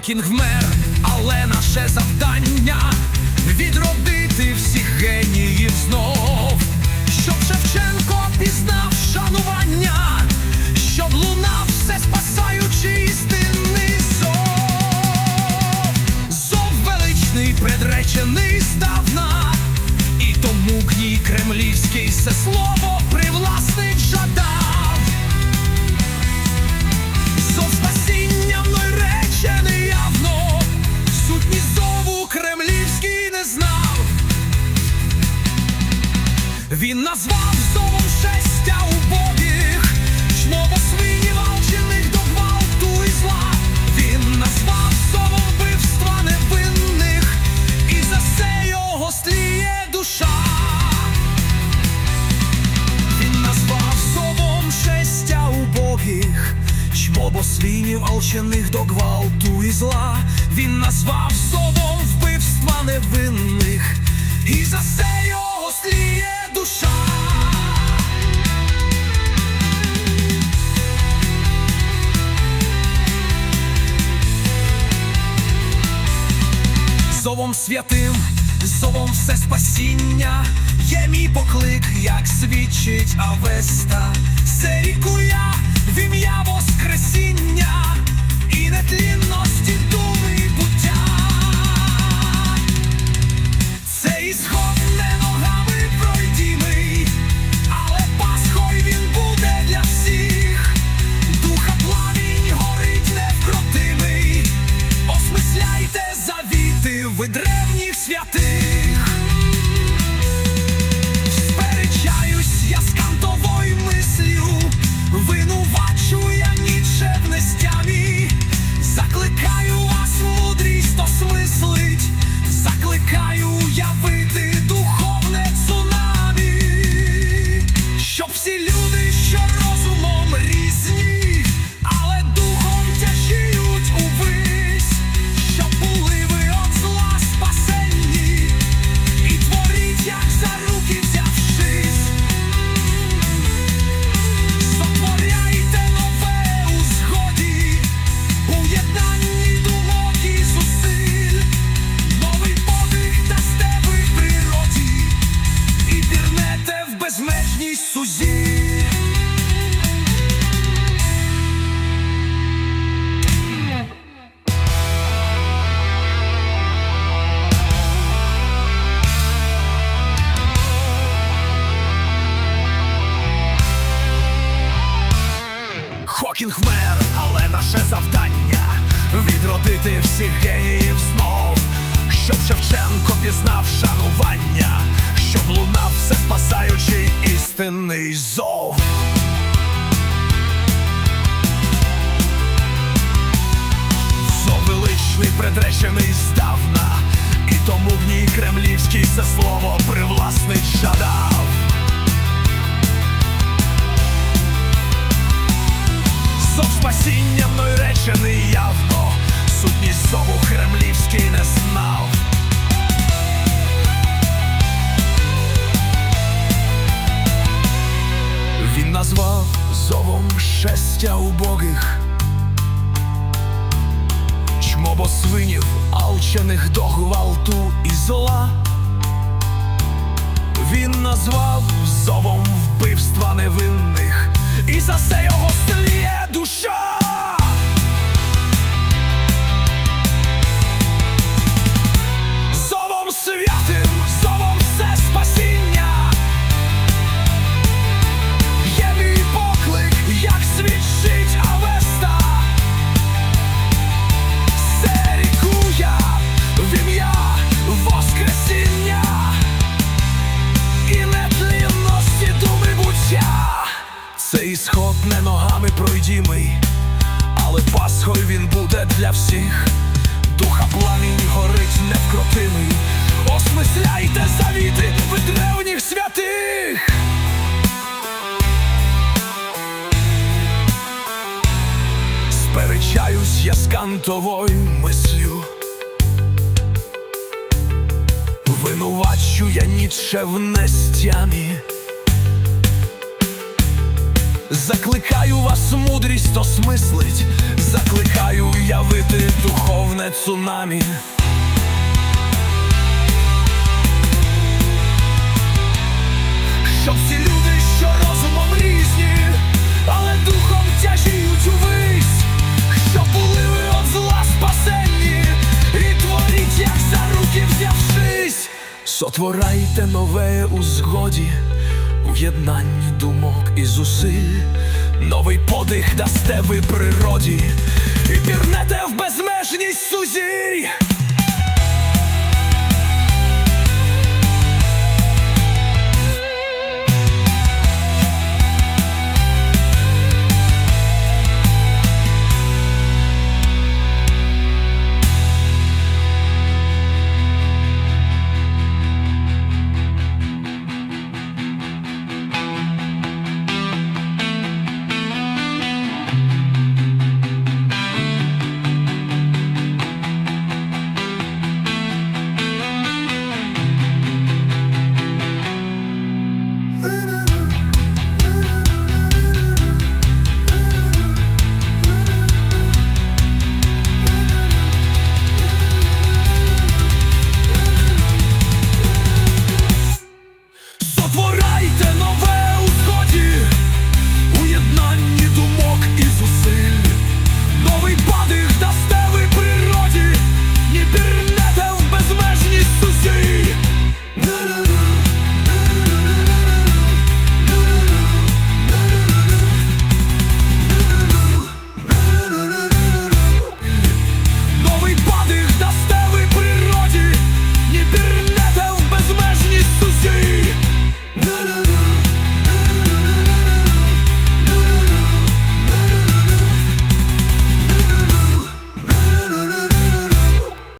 Хокінг вмер, але наше завдання відродити всіх геніїв знов, щоб Шевченко пізнав шанування, назвав зовом шестя убогих, чмово свинів алчених до гвалту і зла. Він назвав зовом вбивства невинних, і за це його сліє душа. Він назвав зовом шестя убогих, чмобо свинів алчених до гвалту і зла. Він назвав зовом вбивства невинних, і за його сліє душа. Зовом святим, зовом все спасіння, є мій поклик, як свідчить Авеста. Це ріку я в ім'я Воскресіння і нетлінності думи буття. Це ісход древніх святих. Сперечаюсь я з кантовою мислю, винувачу я ніче в нестямі. Закликаю вас мудрість осмислить, закликаю явити Хокінг вмер, але наше завдання відродити всіх геніїв знов, щоб Шевченко пізнав шанування, щоб лунав все спасаючий істинний зов. Зов величний предречений здавна, і тому в ній кремлівський це слово привласнить жадав. Спасіння мною речений явно, сутність зову кремлівський не знав. Він назвав зовом шестя убогих, чмобо свинів, алчених до гвалту і зла. Він назвав зовом вбивства невинних, і за це його сліє я мислю. Винувачу я ніче в нестямі. Закликаю вас мудрість осмислить, закликаю явити духовне цунамі. Щоб всі люди, що розумом різні, але духом тяжіють сотворайте нове у згоді, у єднанні думок і зусиль, новий подих дасте ви природі, і пірнете в безмежність сузір'я.